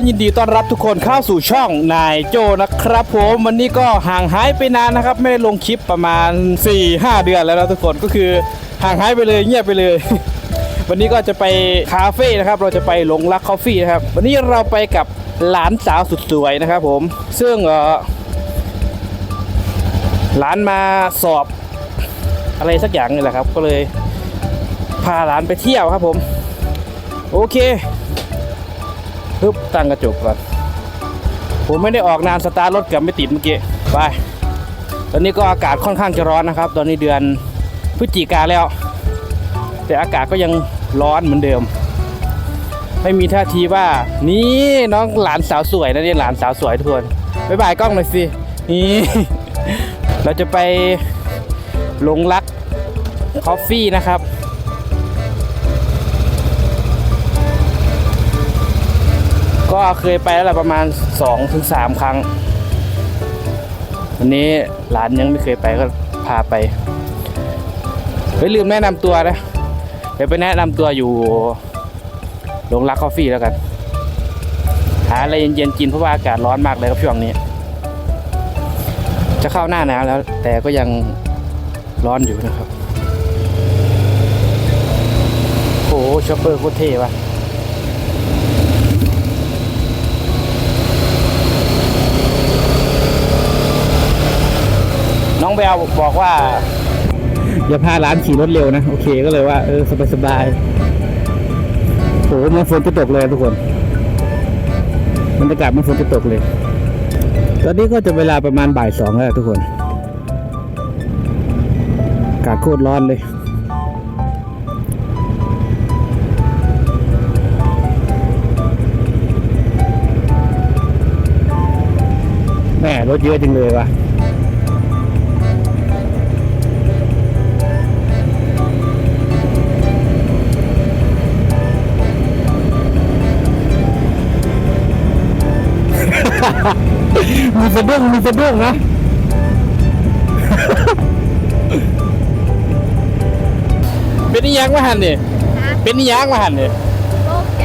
คนยินดีต้อนรับทุกคนเข้าสู่ช่องนายโจนะครับผมวันนี้ก็ห่างหายไปนานนะครับ ไม่ได้ลงคลิปประมาณ 4-5 เดือนแล้วนะทุกคนก็คือห่างหายไปเลยเงียบไปเลย วันนี้ก็จะไปคาเฟ่นะครับ เราจะไปหลงรักคอฟฟี่นะครับ วันนี้เราไปกับหลานสาวสุดสวยนะครับผมซึ่งเออหลานมาสอบอะไรสักอย่างนี่แหละครับ ก็เลยพาหลานไปเที่ยวครับผม โอเค ปึ๊บตั้งกระจกก่อน ผมไม่ได้ออกนานสตาร์ทรถเกับไม่ติดเมื่อกี้ ไป ตอนนี้ก็อากาศค่อนข้างจะร้อนนะครับ ตอนนี้เดือนพฤศจิกาแล้ว แต่อากาศก็ยังร้อนเหมือนเดิม ไม่มีท่าทีว่า นี่น้องหลานสาวสวยนะเนี่ยหลานสาวสวยทุกคนบ๊ายบายกล้องหน่อยสินี่เราจะไปหลงรักคอฟฟี่นะครับ ก็เคยไปแล้วแหละประมาณ2-3ถึง3ครั้ง วันนี้หลานยังไม่เคยไปก็พาไปเฮ้ยลืมแนะนำตัวนะเดี๋ยวไปแนะนำตัวอยู่โรงรักคอฟฟี่แล้วกัน หาอะไรเย็นๆกินเพราะว่าอากาศร้อนมากเลยครับช่วงนี้ จะเข้าหน้าหนาวแล้ว แต่ก็ยังร้อนอยู่นะครับโอ้โหช็อปเปอร์โคตรเท่ว่ะ น้องแบลบอกว่า อย่าพาร้านขี่รถเร็วนะ โอเคก็เลยว่า เออ สบายสบายโอ้โหมันฝนจะตกเลยทุกคนบรรยากาศมันฝนจะตกเลย ตอนนี้ก็จะเวลาประมาณบ่ายสองแล้วทุกคนอากาศโคตรร้อนเลยแม่รถเยอะจริงเลยว่ะ มีสะดุ้งมีสะดุ้งนะเป็นนิยังมาหันเนี่ยเป็นนิยังมาหันเนี่ยโอเค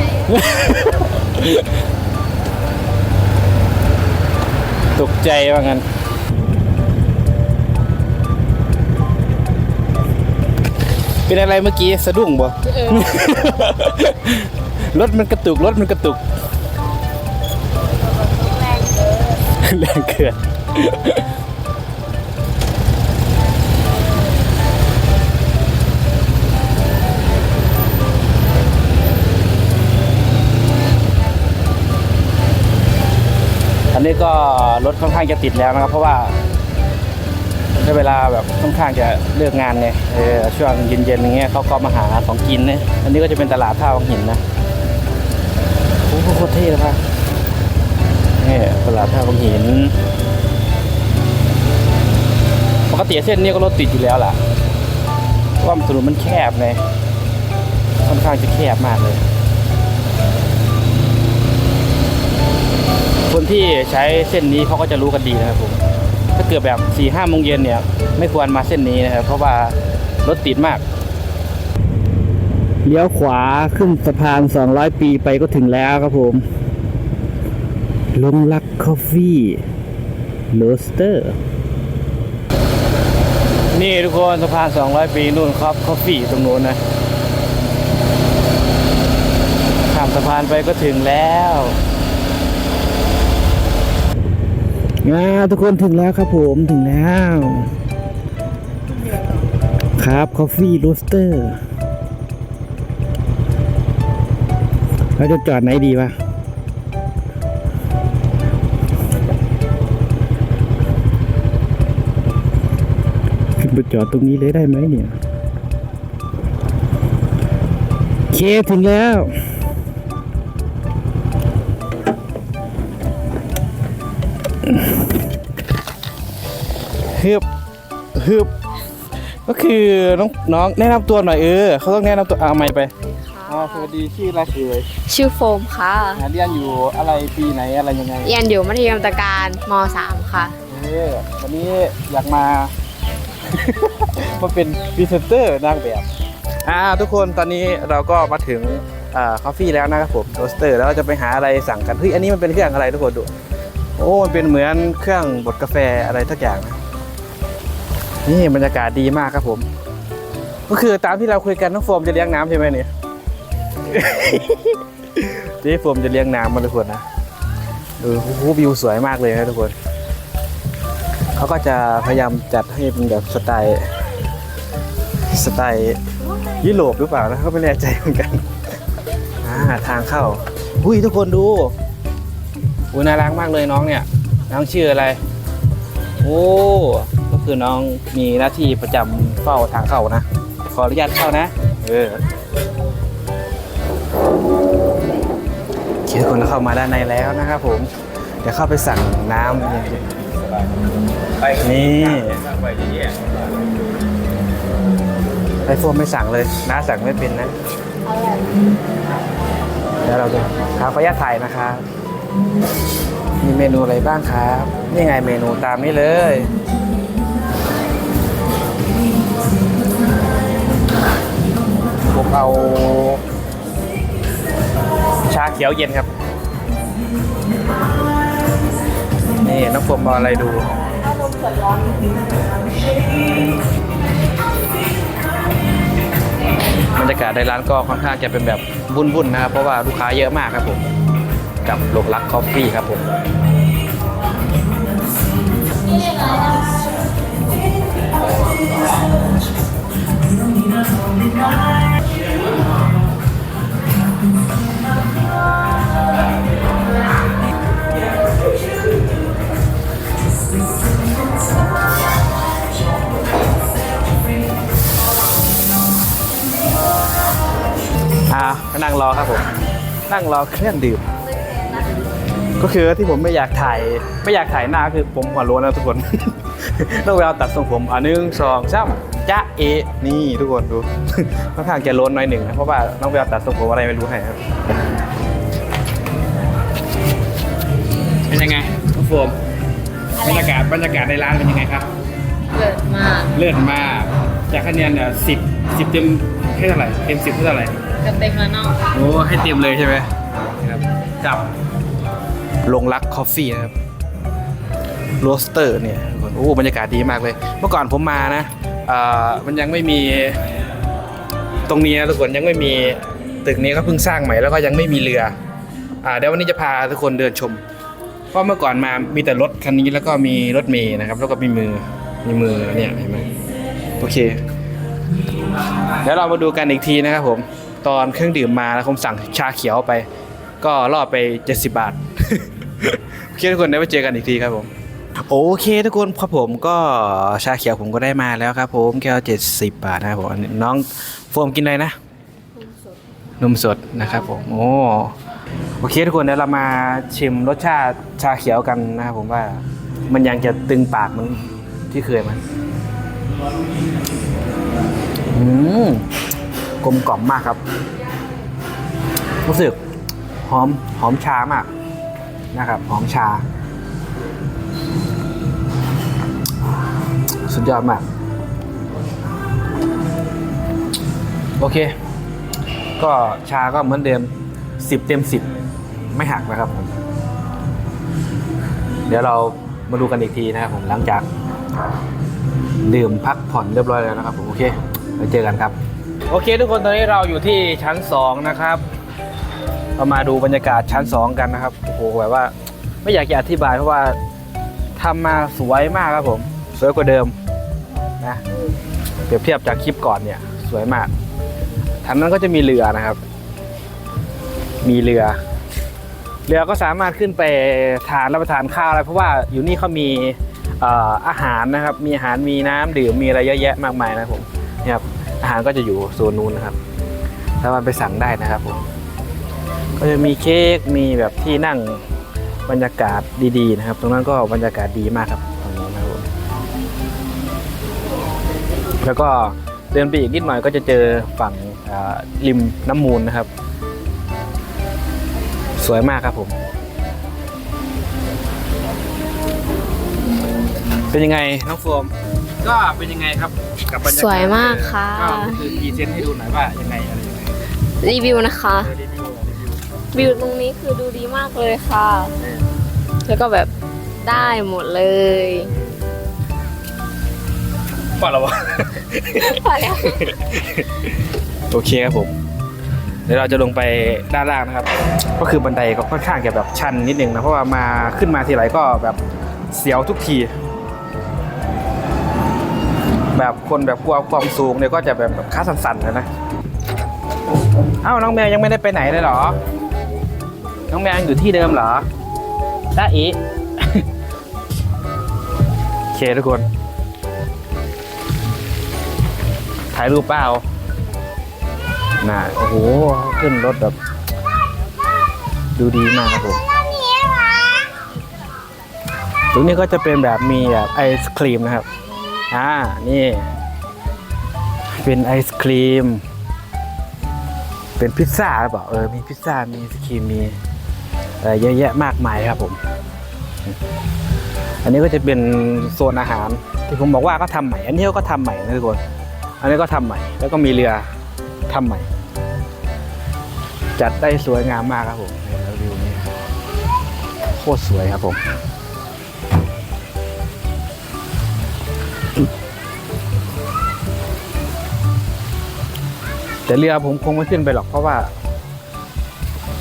ตกใจว่างั้นเป็นอะไรเมื่อกี้สะดุ้งบ่เออรถมันกระตุกรถมันกระตุก แรงเกินแรงเกินอันนี้ก็รถค่อนข้างจะติดแล้วนะครับ เพราะว่าได้เวลาแบบค่อนข้างจะเลิกงานไงเออช่วงเย็นๆอย่างเงี้ยเขาก็มาหาของกินเนะอันนี้ก็จะเป็นตลาดท่าวังหินนะโอ้โหโคตรเท่เลยครับ นี่ตลาดท่าวังหิน ปกติเส้นนี้ก็รถติดอยู่แล้วล่ะเพราะว่าถนนมันแคบไงค่อนข้างจะแคบมากเลย คนที่ใช้เส้นนี้เขาก็จะรู้กันดีนะครับผม ถ้าเกิดแบบ4ี่ห้าโมงเย็นเนี่ย ไม่ควรมาเส้นนี้นะครับ เพราะว่ารถติดมาก เลี้ยวขวาขึ้นสะพาน 200 ปีไปก็ถึงแล้วครับผม ลงรักคอฟฟี่โรสเตอร์ นี่ทุกคนสะพาน 200 ปีนู่นครับคอฟฟี่ตรงนู้นนะข้ามสะพานไปก็ถึงแล้วงาทุกคนถึงแล้วครับผมถึงแล้ว ครับคอฟฟี่โรสเตอร์เราจะจอดไหนดีวะ ไปจอดตรงนี้เลยได้ไหมเนี่ยโอเคถึงแล้ว ฮึบ ฮึบ ก็คือน้องน้องแนะนำตัวหน่อยเออเขาต้องแนะนำตัวเอาไม่ไปอ่าสวัสดีชื่ออะไรเอ่ยชื่อโฟมค่ะอ่าเรียนอยู่อะไรปีไหนอะไรยังไง เรียนอยู่มัธยมตะการม .3 ค่ะ เออวันนี้อยากมา มาเป็นพรีเซนเตอร์นางแบบอ่าทุกคนตอนนี้เราก็มาถึงอ่าคอฟฟี่แล้วนะครับผมโรสเตอร์แล้วเราจะไปหาอะไรสั่งกันเฮ้ยอันนี้มันเป็นเครื่องอะไรทุกคนดูโอ้มันเป็นเหมือนเครื่องบดกาแฟอะไรทักอย่างนะนี่บรรยากาศดีมากครับผม ก็คือตามที่เราคุยกันน้องโฟมจะเลี้ยงน้ำใช่ไหมเนี่ยนี่โฟมจะเลี้ยงน้ำมาทุกคนนะเออโอ้โหวิวสวยมากเลยนะทุกคน เขาก็จะพยายามจัดให้เป็นแบบสไตล์สไตล์ยุโรปหรือเปล่านะก็ไม่แน่ใจเหมือนกันทางเข้าอุ้ยทุกคนดูอุ้ยน่ารักมากเลยน้องเนี่ย น้องชื่ออะไร โอ้ก็คือน้องมีหน้าที่ประจำเฝ้าทางเข้านะ ขออนุญาตเข้านะเออคทุกคนเราเข้ามาด้านในแล้วนะครับผมเดี๋ยวเข้าไปสั่งน้ำ นี่ ไอโฟนไม่สั่งเลยน้าสั่งไม่เป็นนะเดี๋ยวเราดูครับขออนุญาตถ่ายนะครับมีเมนูอะไรบ้างครับ นี่ไงเมนูตามนี้เลยผมเอา ชาเขียวเย็นครับ นี่น้องผมเอาอะไรดูบรรยากาศในร้านก็ค่อนข้างจะเป็นแบบวุ่นๆนะครับ เพราะว่าลูกค้าเยอะมากครับผม กับโลกลักคอฟฟี่ครับผม นั่งรอเครื่องดื่ม ก็คือที่ผมไม่อยากถ่ายไม่อยากถ่ายหน้าคือผมหัวโล้นนะทุกคน ต้องเวลาตัดทรงผมอะหนึ่งสองสามจ้าเอนี่ทุกคนดูค่อนข้างจะโล้นหน่อยหนึ่งนะเพราะว่าน้องเวลาตัดทรงผมอะไรไม่รู้ให้ครับเป็นยังไงน้องโฟมบรรยากาศบรรยากาศในร้านเป็นยังไงครับ เลิศมาก เลื่อนมากจากคะแนนเนี่ยสิบสิบเต็มให้เท่าไหร่เต็มสิบให้เท่าไหร่ ก็เต็มแล้วเนาะโอ้ให้เต็มเลยใช่ไหมครับกับลงรักคอฟฟี่นะครับโรสเตอร์เนี่ยโอ้บรรยากาศดีมากเลย เมื่อก่อนผมมานะอ่ามันยังไม่มีตรงนี้นะทุกคนยังไม่มีตึกนี้ก็เพิ่งสร้างใหม่แล้วก็ยังไม่มีเรืออ่าเดี๋ยววันนี้จะพาทุกคนเดินชม เพราะเมื่อก่อนมามีแต่รถคันนี้แล้วก็มีรถเมย์นะครับ แล้วก็มีมือมีมือเนี่ยเห็นไหมโอเคเดี๋ยวเรามาดูกันอีกทีนะครับผม ตอนเครื่องดื่มมาแล้วผมสั่งชาเขียวไป ก็รอดไป 70 บาทโอเคทุกคนได้ไปเจอกันอีกทีครับผมโอเคทุกคนครับผมก็ชาเขียวผมก็ได้มาแล้วครับ ผมแก้ว70บบาทนะครับผมน้องโฟมกินอะไรนะนมสดนะครับผมโอ้โอเคทุกคนเดี๋ยวเรามาชิมรสชาติชาเขียวกันนะครับผมว่า มันยังจะตึงปากมันที่เคยไหมอืม กลมกล่อมมากครับ รู้สึกหอมหอมชามากนะครับหอมชา สุดยอดมาก โอเค ก็ชาก็เหมือนเดิมสิบเต็มสิบไม่หักนะครับผมเดี๋ยวเรามาดูกันอีกทีนะครับผมหลังจากดื่มพักผ่อนเรียบร้อยแล้วนะครับผมโอเคไปเจอกันครับ โอเคทุกคนตอนนี้เราอยู่ที่ชั้น 2 นะครับ เรามาดูบรรยากาศชั้น 2 กันนะครับโอ้โหแบบว่า ไม่อยากจะอธิบายเพราะว่าทำมาสวยมากครับผม สวยกว่าเดิมนะเปรียบเทียบจากคลิปก่อนเนี่ย สวยมากทางนั้นก็จะมีเรือนะครับ มีเรือ เรือก็สามารถขึ้นไปทานรับประทานข้าวอะไรเพราะว่าอยู่นี่เขามีอาหารนะครับ มีอาหารมีน้ำดื่มมีอะไรเยอะแยะมากมายนะผมนี่ยครับ อาหารก็จะอยู่โซนนู้นนะครับสามารถไปสั่งได้นะครับผมก็จะมีเค้กมีแบบที่นั่งบรรยากาศดีๆนะครับ ตรงนั้นก็บรรยากาศดีมากครับตรงนี้นะครับผมแล้วก็เดินไปอีกนิดหน่อยก็จะเจอฝั่งริมน้ำมูลนะครับ สวยมากครับผม เป็นยังไงน้องโฟม ก็เป็นยังไงครับกับบรรยากาศสวยมากค่ะ ก็คือพรีเซนต์ให้ดูหน่อยว่ายังไงอะไรยังไงรีวิวนะคะวิวตรงนี้คือดูดีมากเลยค่ะแล้วก็แบบได้หมดเลยว่าแล้ววะ พอแล้วโอเคครับผม เดี๋ยวเราจะลงไปด้านล่างนะครับ ก็คือบันไดก็ค่อนข้างจะแบบชันนิดนึงนะ เพราะว่ามาขึ้นมาทีไรก็แบบเสียวทุกที แบบคนแบบกลัวความสูงเนี่ยก็จะแบบแบบขาสั่นๆนะนะเอ้าน้องแมวยังไม่ได้ไปไหนเลยเหรอ น้องแมวยังอยู่ที่เดิมเหรอจ้าอีโอเคทุกคน ถ่ายรูปเปล่าน่าโอ้โห ขึ้นรถแบบ ดูดีมากครับผมตรงนี้ก็จะเป็นแบบมีแบบไอศครีมนะครับ อ่า นี่ เป็นไอศครีม เป็นพิซซ่าหรือเปล่า เออ มีพิซซ่า มีไอศครีม มีอะไรเยอะแยะมากมายครับผม อันนี้ก็จะเป็นโซนอาหาร ที่ผมบอกว่าก็ทำใหม่ อันนี้ก็ทำใหม่นะทุกคน อันนี้ก็ทำใหม่ แล้วก็มีเรือทำใหม่ จัดได้สวยงามมากครับผมวิวนี้โคตรสวยครับผม แต่เรือผมคงไม่ขึ้นไปหรอกเพราะว่า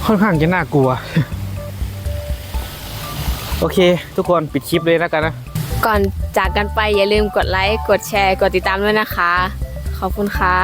ค่อนข้างจะน่ากลัว โอเค ทุกคนปิดคลิปเลยแล้วกันนะ ก่อนจากกันไปอย่าลืมกดไลค์ กดแชร์ กดติดตามด้วยนะคะ ขอบคุณค่ะ